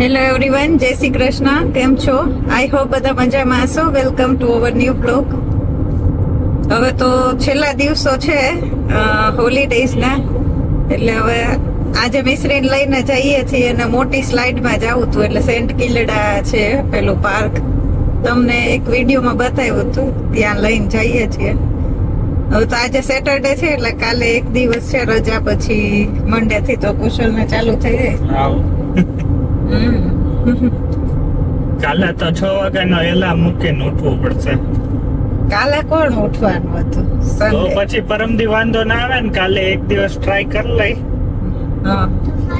Hello everyone જય શ્રી કૃષ્ણ કેમ છો આઈ હોપ બધા મજામાં હશો. Welcome to our new blog હવે તો છેલ્લા દિવસો છે હોલીડેઝના એટલે હવે આજે મિશ્રીને લઈને જઈએ છીએ અને મોટી સ્લાઇડમાં જવું હતું એટલે સેન્ટ કિલડા છે, પેલું પાર્ક તમને એક વિડીયોમાં બતાવ્યું હતું. ત્યાં લઈને જઈએ છીએ. હવે તો આજે સેટરડે છે, એટલે કાલે એક દિવસ છે. રજા પછી મંડે થી તો કુશલ ને ચાલુ થઈ જાય. કાલે તો છ વાગ્યાનો એલાર્મ મૂકીને ઉઠવું પડશે. કાલે કોણ ઉઠવાનું હતું? તો પછી પરમદી વાંધો ના આવે ને કાલે એક દિવસ ટ્રાય કરી લઈ.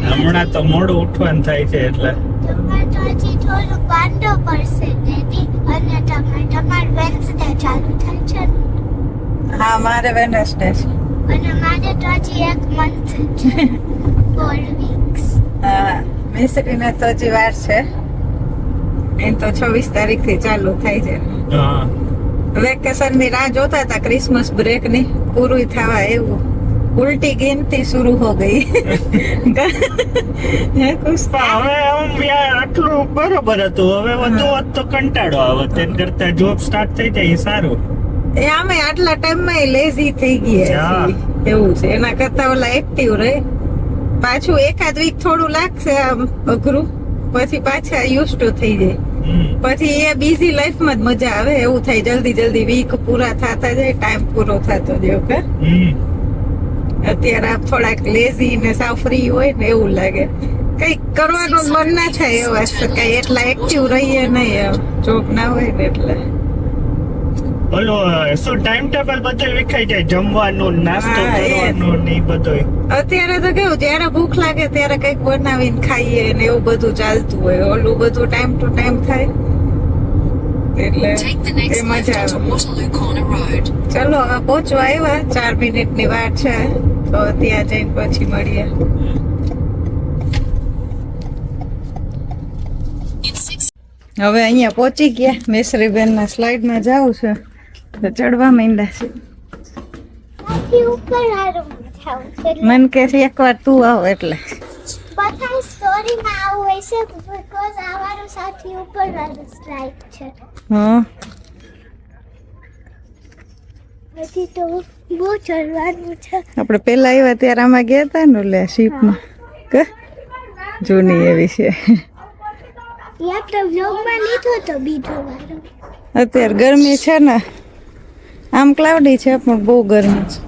હમણાં તો મોડું ઉઠવાનું થાય છે એટલે. તમારે તો હજી થોડું બાંધો પડશે દીદી. અને તમારે તમારે વેન્સડે ચાલુ થાય છે હા મારે વેનસડે છે. અને મારે તો હજી એક મંથ છે. ફોર વીક્સ હા. મેસરીના તો જે વાર છે. એ તો છવ્વીસ તારીખથી ચાલુ થાય છે. વેકેશનની રાહ જોતા હતા ક્રિસમસ બ્રેકની પૂરું થવા એવું. ઉલટી ગેમથી શરૂ હો ગઈ. હે કુસ્તા હવે આમ આટલું બરોબર હતું. હવે વધુ હોત તો કંટાળો આવે. તેમ કરતા જોબ સ્ટાર્ટ થઈ જાય સારું. એ આમે આટલા ટાઈમમાં લેઝી થઈ ગયા એવું છે. એના કરતા ઓલા એક્ટિવ રહે પાછું એકાદ વીક થોડું લાગશે આમ અઘરું. પછી પાછા યુઝ ટુ થઈ જાય. પછી એ બીઝી લાઈફમાં જ મજા આવે. એવું થાય જલ્દી જલ્દી વીક પૂરા થતા જાય ટાઈમ પૂરો થતો જાય કે અત્યારે આપ થોડાક લેઝી ને સાવ ફ્રી હોય ને એવું લાગે. કઈ કરવાનું મન ના થાય એવા. કઈ એટલા એક્ટિવ રહીએ નહીં જોબ ના હોય ને એટલે. ઓલું શું ટાઈમ ટેબલ બધું વિખાઈ જાય? જમવાનું નાસ્તો કરવાનું ને બધું અત્યારે તો કેવું જ્યારે ભૂખ લાગે ત્યારે કંઈક બનાવીને ખાઈએ ને એવું બધું ચાલતું હોય. ઓલું બધું ટાઈમ ટુ ટાઈમ થાય. એટલે મજા આવે. ચલો હવે પહોંચવા આવ્યા. ચાર મિનિટની વાત છે. તો ત્યાં જઈને પછી મળીએ. હવે અહીંયા પહોંચી ગયા. મિશ્રીબેન ના સ્લાઇડમાં જવું છે. તો ચડવા માંડ્યા છે. મન કે છે એકવાર તું આવ એટલે. બધા સ્ટોરીમાં આવું હોય છે બીકોઝ આ સાથી ઉપર સ્લાઇડ છે. હા. હજી તો બહુ ચડવાનું છે. આપણે પેલા આવ્યા ત્યારે આમાં ગયા હતા ને ઓલે શીપમાં. કે? જૂની એવી છે. યા તો વ્લોગમાં લીધો તો બીજો અત્યારે ગરમી છે ને. આમ ક્લાઉડી છે પણ બહુ ગરમી છે.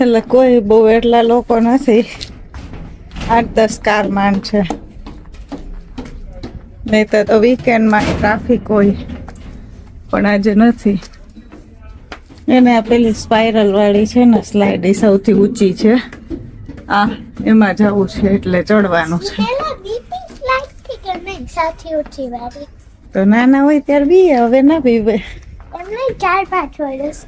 એટલે કોઈ બહુ એટલા લોકો નથી. આઠ દસ કાર માંડ છે. નહીં તો વીકેન્ડમાં ટ્રાફિક હોય પણ આજે નથી. એને આ પેલી સ્પાઇરલ વાળી છે ને સ્લાઇડ એ સૌથી ઊંચી છે. આ એમાં જવું છે એટલે ચડવાનું છે. તો નાના હોય ત્યારે બી હવે ના પીવે એમને ચાર પાંચ વર્ષ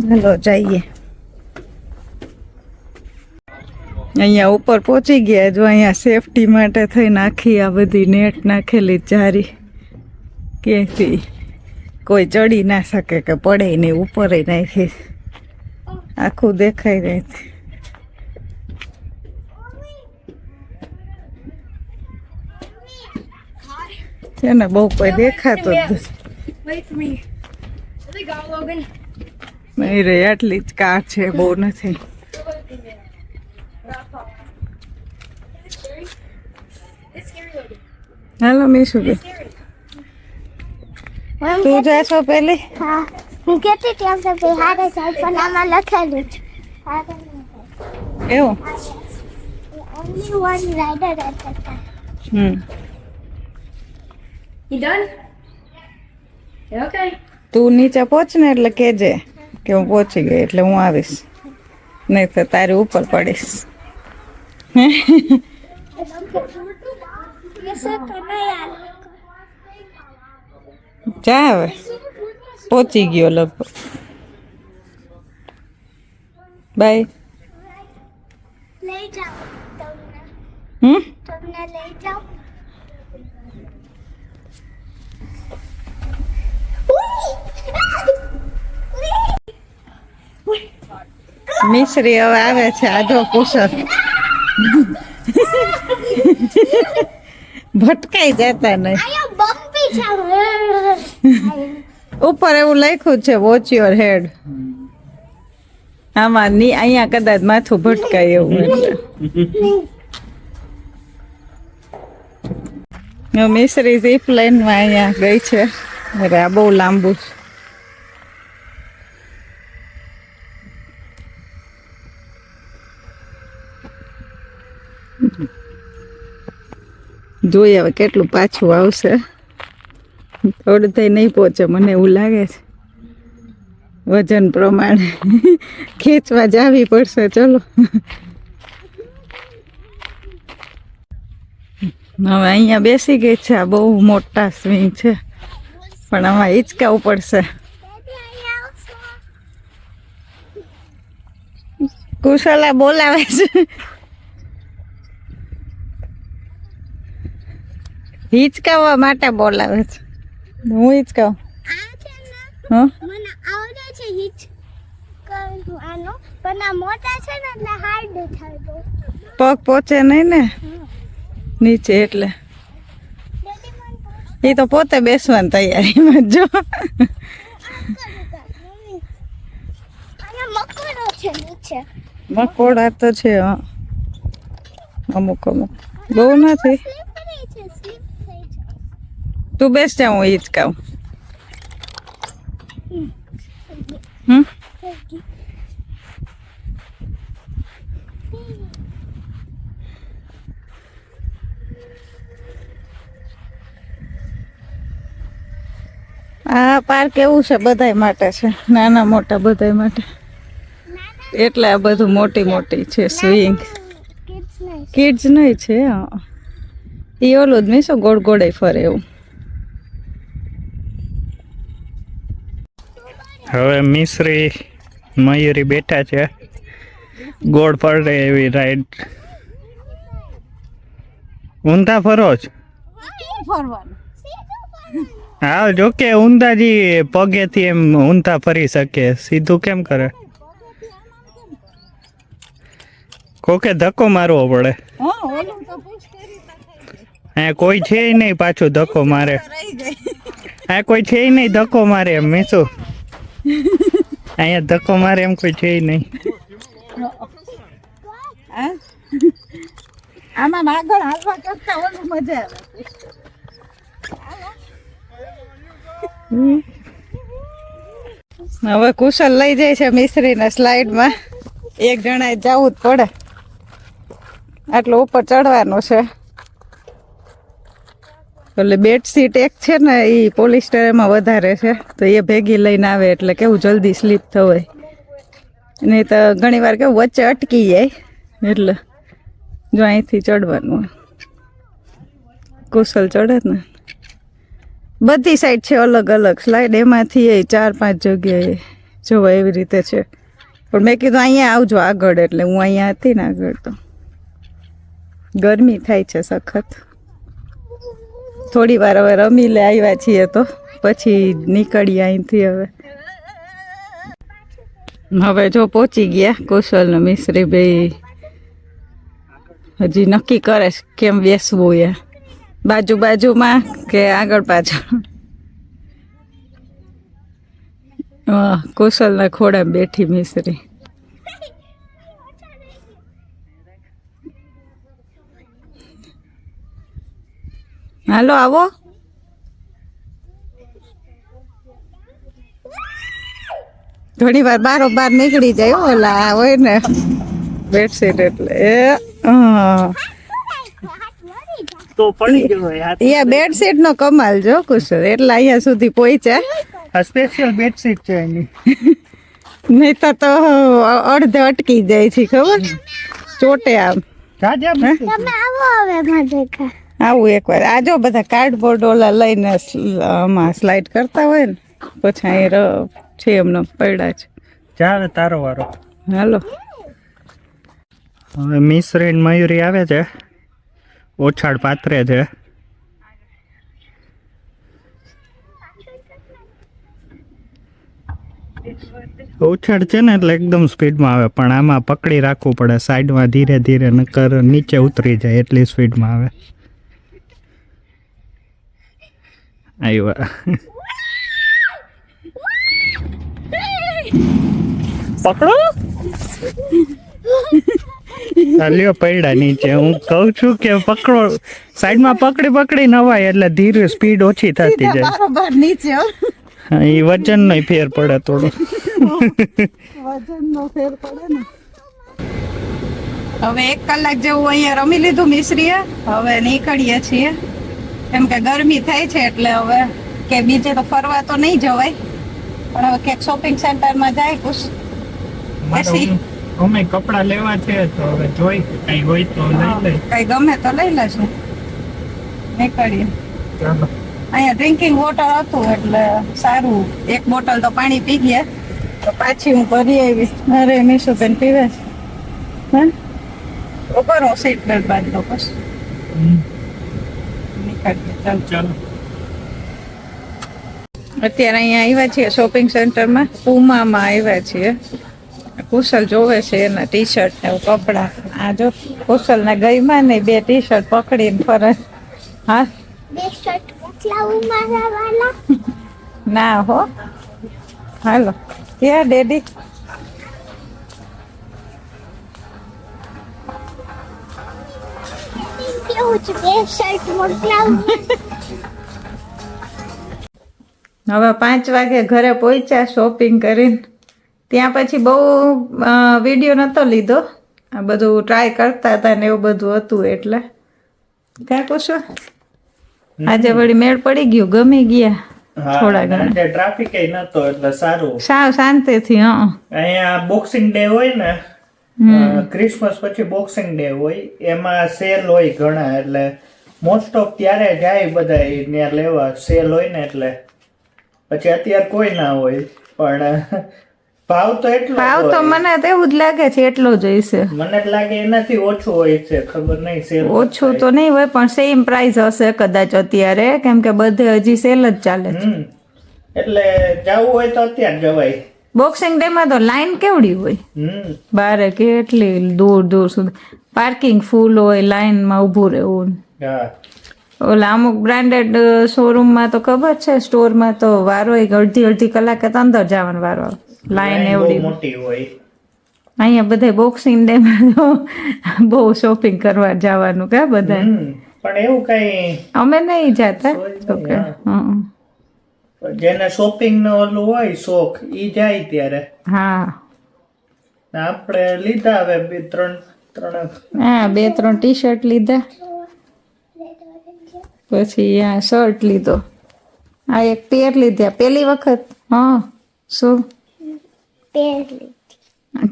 ચાલો જઈએ અહીંયા ઉપર પહોંચી ગયા જો અહીંયા સેફટી માટે થઈને આખી આ બધી નેટ નાખેલી જારી. ક્યાંથી? કોઈ ચડી ના શકે કે પડે નહીં ઉપર નાખી. આખું દેખાઈ રહે છે છે ને બહુ કોઈ દેખાતું જ નથી Wait for me. There બહુ કોઈ દેખાતો નહીં રે આટલી જ કાર છે બહુ નથી. હેલો. મીશુ તું તું છો પેલી? હા. હું કેટલી ટાઈમ સુધી હારે જાય પણ આમાં લખેલું છે એવું? Only one rider hmm. You done? Okay? તું નીચે પહોંચ ને એટલે કેજે કે હું પહોંચી ગઈ એટલે હું આવીશ. નહીં તો તારી ઉપર પડીશ. જા હવે. પહોંચી ગયો લગભગ. બાય. હમ? મિશ્રી હવે આવે છે આજો કુશલ ભટકાઈ જતા નહીં. ઉપર એવું લખ્યું છે વોચ યોર હેડ આમાં ની અહીંયા કદાચ માથું ભટકાય એવું એટલે મિશ્રી ઝીપ લાઈનમાં અહીંયા ગઈ છે. અરે આ બહુ લાંબુ છે. જોઈએ હવે કેટલું પાછું આવશે. થોડું થઈ નહીં પહોંચે, મને એવું લાગે છે. વજન પ્રમાણે ખેંચવા જાવી પડશે, ચલો. હવે અહીંયા બેસી ગઈ છે, આ બહુ મોટા સ્વિંગ છે. પણ આમાં હિંચકાવું પડશે. કુશલા બોલાવે છે. હિંચકાવવા માટે બોલાવે છે. હું હિંચકાવ પગ પહોંચે નહીં ને? નીચે એટલે. એ તો પોતે બેસવાની તૈયારીમાં જ મકોડો તો છે હા. અમુક અમુક. બહુ નથી? તું બેસ જા હું હિંચકાવ હમ. આ પાર્ક એવું છે બધાય માટે છે નાના મોટા બધાય માટે. એટલે આ બધું મોટી મોટી છે સ્વિંગ. કિડ્સ નહીં છે હા. એ ઓલું જ નહીં શું ગોળ ગોળે ફરે એવું. હવે મિશ્રી મયુરી બેઠા છે. ગોળ પડે એવી રાઈડ ઊંધા ફરો જ હા જો કે ઊંધાજી પગેથી એમ ઊંધા ફરી શકે. સીધું કેમ કરે? કોકે ધક્કો મારવો પડે. અહીંયા કોઈ છે નહીં પાછું ધક્કો મારે. આ કોઈ છે નહીં ધક્કો મારે એમ મીસું? અહીંયા ધક્કો મારે એમ કોઈ છે નહીં. આમાં આગળ હાલવા કરતા ઓલું મજા આવે. હવે કુશલ લઈ જાય છે મિશ્રીને સ્લાઇડમાં. એક જણાએ જવું જ પડે. આટલું ઉપર ચડવાનું છે. એટલે બેડશીટ એક છે ને એ પોલિસ્ટર એમાં વધારે છે. તો એ ભેગી લઈને આવે એટલે કેવું જલ્દી સ્લીપ થવાય. નહીં તો ઘણી વાર કેવું વચ્ચે અટકી જાય. એટલે જો અહીંથી ચડવાનું કુશલ ચડે ને. બધી સાઈડ છે અલગ અલગ. સ્લાઇડ એમાંથી એ ચાર પાંચ જગ્યાએ જોવા એવી રીતે છે. પણ મેં કીધું અહીંયા આવજો આગળ એટલે હું અહીંયા હતી ને આગળ તો. ગરમી થાય છે સખત. થોડી વાર હવે રમી લે આવ્યા છીએ તો. પછી નીકળીએ અહીંથી હવે. હવે જો પહોંચી ગયા કુશલ ને મિશ્રી ભાઈ હજી નક્કી કરે કેમ બેસવું એ. બાજુ બાજુમાં કે આગળ પાછળ? કુશલના ખોડા બેઠી મિશ્રી હાલો, આવો. થોડી વાર બારો બાર નીકળી જાય, ઓલા હોય ને. બેડશીટ એટલે, એ, હા. તો પડી ગયો યાર અહીંયા બેડશીટ નો કમાલ જો કુશળ એટલે અહીંયા સુધી પહોંચ્યા સ્પેશિયલ બેડશીટ છે એની. નહીં તો તો અડધે અટકી જાય છે ખબર? ચોટે આમ. જાજા મિશ્રી. તમે આવો હવે મારે દેખા આવું એકવાર. આ જો બધા કાર્ડબોર્ડ ઓલા લઈને આમાં સ્લાઇડ કરતા હોય ને પછી અહીં છે એમને પડ્યા છે. જાવે તારો વારો. હાલો. હવે મિશ્રી મયુરી આવે છે. ઓછાડ પાત્રે છે. ઉછાળ છે ને એટલે એકદમ સ્પીડમાં આવે, પણ આમાં પકડી રાખવું પડે. સાઈડમાં ધીરે ધીરે, નકર નીચે ઉતરી જાય એટલી સ્પીડમાં આવે. આવ્યા પકડો. ચાલ્યો પડ્યા નીચે. હું કહું છું કે પકડો. સાઈડમાં પકડી પકડી નવાય એટલે ધીરે સ્પીડ ઓછી થતી જાય. નીચે એ વજન નો ફેર પડે થોડો. વજનનો ફેર પડે ને. હવે એક કલાક જેવું અહીંયા રમી લીધું મિશ્રીએ. હવે નીકળીએ છીએ. કેમ કે ગરમી થાય છે એટલે હવે કે બીજે તો ફરવા તો નહીં જવાય. પણ હવે ક્યાંક શોપિંગ સેન્ટરમાં જાય કુછ એસી અમે કપડા લેવા છે તો હવે જોઈ કઈ હોય તો લઈ લઈ. કઈ ગમે તો લઈ લેશું. નીકળીએ. ચાલો. અહીંયા ડ્રિંકિંગ વોટર હતું એટલે સારું. એક બોટલ તો પાણી પી ગયા. તો પાછી હું ભરી આવી અરે મીશુબેન પીવે છે. હે? હું સીટ બેલ્ટ બાંધ દો બસ. નીકળીએ ચાલો. ચાલો. અત્યારે અહીંયા આવ્યા છીએ શોપિંગ સેન્ટરમાં પુમામાં આવ્યા છીએ. કુશલ જોવે છે એના ટી શર્ટ ને કપડા. આ જો કુશલ ને ગઈમાં ને બે ટી શર્ટ પકડીને ફરે. હા? બે શર્ટ મોકલાવું મારા વાલા. ના હો. હાલો ક્યાં ડેડી? હવે પાંચ વાગે ઘરે પહોંચ્યા શોપિંગ કરીને. ત્યાં પછી બહુ વીડિયો નહોતો લીધો. આ બધું ટ્રાય કરતા હતા ને એવું બધું હતું એટલે. ક્યાં કુશો? આજે વળી મેળ પડી ગયું ગમી ગયા થોડા ઘણા. ટ્રાફિક નતો એટલે સારું. સાવ શાંતિથી હા. અહીંયા બોક્સિંગ ડે હોય ને ક્રિસમસ પછી બોક્સિંગ ડે હોય એમાં સેલ હોય ઘણા એટલે મોસ્ટ ઓફ ત્યારે જાય બધા ત્યાં લેવા સેલ હોય ને એટલે. પછી અત્યારે કોઈ ના હોય પણ ભાવ તો એટલો ભાવ તો મને તો એવું જ લાગે છે એટલો જ હશે મને લાગે એનાથી ઓછું હોય છે ખબર નહીં સેલ ઓછું તો નહીં હોય પણ સેમ પ્રાઇસ હશે કદાચ અત્યારે કેમ કે બધે હજી સેલ જ ચાલે છે. એટલે જવું હોય તો અત્યારે જવાય. બોક્સિંગ ડે માં તો લાઈન કેવડી હોય? બારે કેટલી દૂર દૂર સુધી. પાર્કિંગ ફૂલ હોય લાઈનમાં ઊભું રહેવું. ઓલા અમુક બ્રાન્ડેડ શોરૂમમાં તો ખબર છે સ્ટોરમાં તો વારો એક અડધી અડધી કલાકે તો અંદર જવાનો વારો આવે. લાઈન એવડી. મોટી હોય. અહીંયા બધે બોક્સિંગ ડે બહુ શોપિંગ કરવા જવાનું કે બધા પણ એવું કઈ અમે નહીં જતા. હં. જેને શોપિંગ નો ઓલું હોય શોખ ઈ જાય ત્યારે. હા. આપણે લીધા હવે બે ત્રણ ત્રણ. હા બે ત્રણ ટી શર્ટ લીધા. પછી આ શર્ટ લીધો. આ એક પેર લીધા. પેલી વખત. હા શું?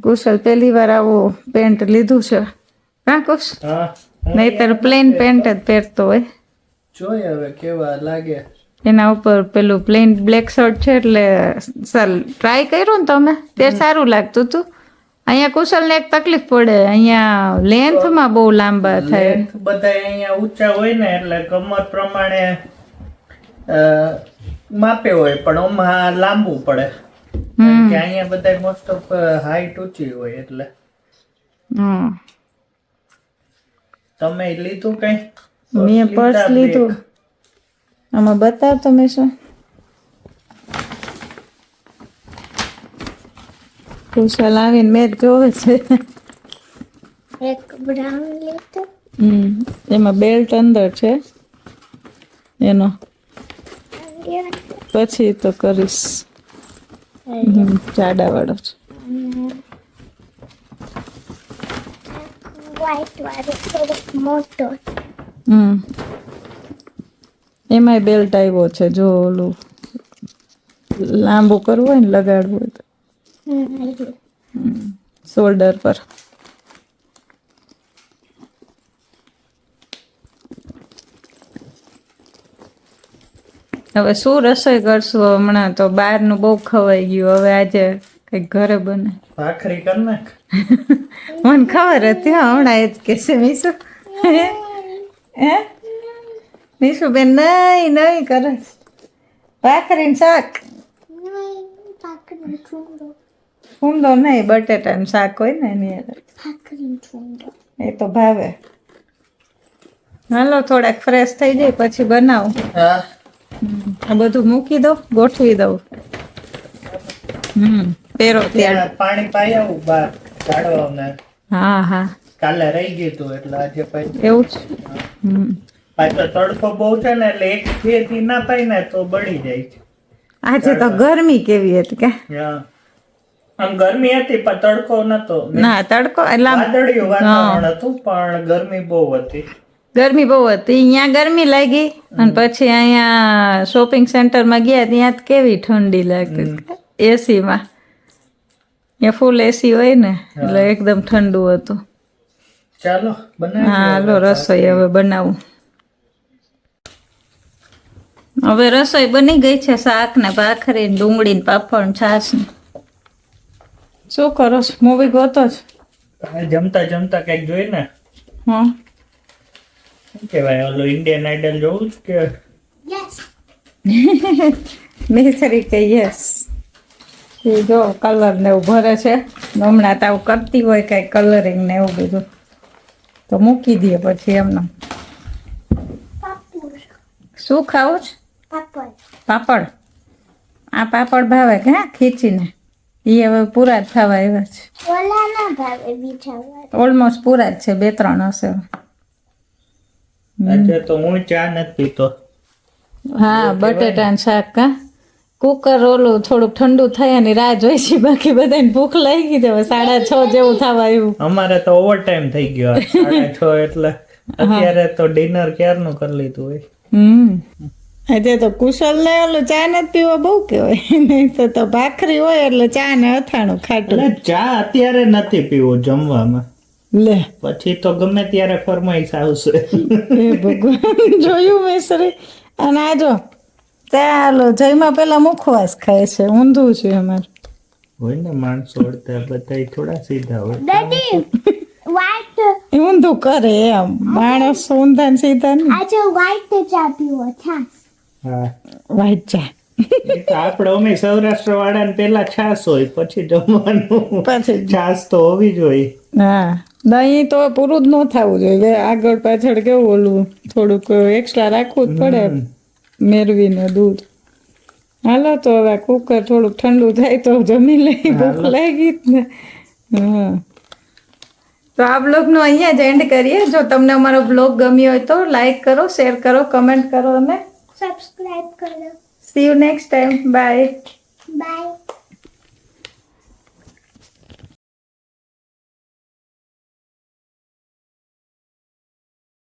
કુશલ પહેલી વાર આવું પેન્ટ લીધું છે. હા કુશ? હા નહીતર પ્લેન પેન્ટ જ પહેરતો હોય. જોઈએ હવે કેવા લાગે. એના ઉપર પેલું પ્લેન બ્લેક શર્ટ છે એટલે સર ટ્રાય કર્યું ને તમે? તે સારું લાગતું હતું. અહીંયા કુશલને એક તકલીફ પડે. અહીંયા લેન્થમાં બહુ લાંબા થાય. બધા અહીંયા ઊંચા હોય ને એટલે કમર પ્રમાણે માપે હોય પણ ઓમાં લાંબુ પડે. કારણ કે અહીંયા બધા મોસ્ટ ઓફ હાઈટ ઊંચી હોય એટલે. હમ તમે લીધું કઈ? મેં પર્સ લીધું આમાં બતાવ તમે શું? કુશલ આવીને મેચ જોવે છે. એક બ્રાઉન લીધું. હમ. એમાં બેલ્ટ અંદર છે. એનો. પછી તો કરીશ. છે. વ્હાઈટ વાળો થોડોક મોટો હમ. એમાંય બેલ્ટ આવ્યો છે જો ઓલું લાંબુ કરવું હોય ને લગાડવું હોય તો. શોલ્ડર પર. હવે શું રસોઈ કરશું? હમણાં તો બહારનું બહુ ખવાઈ ગયું. હવે આજે કંઈક ઘરે બને. ભાખરી કર ને મને ખબર હતી હમણાં એ જ કહેશે મીસુ. હે? મીસુ બેન નહીં નહીં કરે. ભાખરી શાક? ભાખરી નહીં બટેટા શાક હોય ને એની. એ તો ભાવે. હાલો થોડાક ફ્રેશ થઈ જાય પછી બનાવું. હા. આ બધું મૂકી દો ગોઠવી દઉં. હમ પેરો ત્યાં પાણી પાઈ આવું બહાર ઝાડવાને હા હા. કાલે રહી ગયું હતું એટલે આજે પછી. એવું છે હમ. પાછો તડકો બહુ છે ને એટલે એક થી ના પાઈ ને તો બળી જાય છે. આજે તો ગરમી કેવી હતી કે? હા. આમ ગરમી હતી પણ તડકો નતો. ના તડકો એટલે વાદળિયું વાતાવરણ હતું પણ ગરમી બહુ હતી. ગરમી બહુ હતી. અહીંયા ગરમી લાગી અને પછી અહીંયા શોપિંગ સેન્ટરમાં ગયા ત્યાં કેવી ઠંડી લાગતી એસીમાં ત્યાં ફૂલ એસી હોય ને એટલે એકદમ ઠંડુ હતું. ચાલો હા હાલો રસોઈ હવે બનાવું. હવે રસોઈ બની ગઈ છે શાક ને ભાખરી ને ડુંગળી ને પાપડ ને છાશ ને. શું કરો મૂવી ગોતો જ જમતા જમતા કંઈક જોઈ ને હં શું કહેવાય? ઓલો ઇન્ડિયન આઈડલ જોઉં જ કે? યસ મિસરી કે યસ એ જો કલર ને એવું ભરે છે. હમણાં તો કરતી હોય કાંઈ કલરિંગ ને એવું બધું. તો મૂકી દઈએ પછી એમને. શું ખાવું છે? પાપડ. પાપડ? આ પાપડ ભાવે કે હા? ખીચીને? એ હવે પૂરા જ થવા એવા છે. ઓલા ના ભાવે બીજા વાર. ઓલમોસ્ટ પૂરા જ છે બે ત્રણ હશે. આજે તો હું ચા નથી પીતો. હા બટેટા શાક કા કુકર ઓલું થોડુંક ઠંડુ થાય અને રાહ જોઈ છે બાકી બધાને ભૂખ લાગી જાય સાડા છ જેવું થવા આવ્યું. અમારે તો ઓવર ટાઈમ થઈ ગયો. સાડા છ એટલે અત્યારે તો ડિનર ક્યારનું કરી લીધું હોય? હમ. આજે તો કુશલ ને ઓલું ચા નથી પીવો બહુ કહેવાય. નહીં તો તો ભાખરી હોય એટલે ચા ને અથાણું ખાટું. ચા અત્યારે નથી પીવું જમવામાં. લે. પછી તો ગમે ત્યારે ફરમાઈશ આવશે. એ ભગવાન જોયું મેસરી? અને આ જો ચાલો જયમાં પેલા મુખવાસ ખાય છે ઊંધું છે અમારે. હોય ને માણસો અડતા બધા થોડા સીધા હોય. ડેડી ઊંધું કરે એમ. માણસ ઊંધા ને સીધા ને? આજે વ્હાઈટ ચા પીવો છાસ હા. વાઈટ ચા. આપણે અમે સૌરાષ્ટ્ર વાળાને પેલા છાસ હોય પછી જમવાનું. પછી છાસ તો હોવી જોઈએ હા. દહીં તો પૂરું જ ન થવું જોઈએ. આગળ પાછળ કેવું ઓલું થોડુંક એક્સ્ટ્રા રાખવું જ પડે મેળવીને દૂધ. હાલો તો હવે કુકર થોડુંક ઠંડુ થાય તો જમી લઈ ભૂખ લાગી જ ને. હા. તો આ બ્લોગનો અહીંયા જ એન્ડ કરીએ. જો તમને અમારો બ્લોગ ગમ્યો હોય તો લાઈક કરો શેર કરો કમેન્ટ કરો અને સબસ્ક્રાઇબ કરો. See you next time bye bye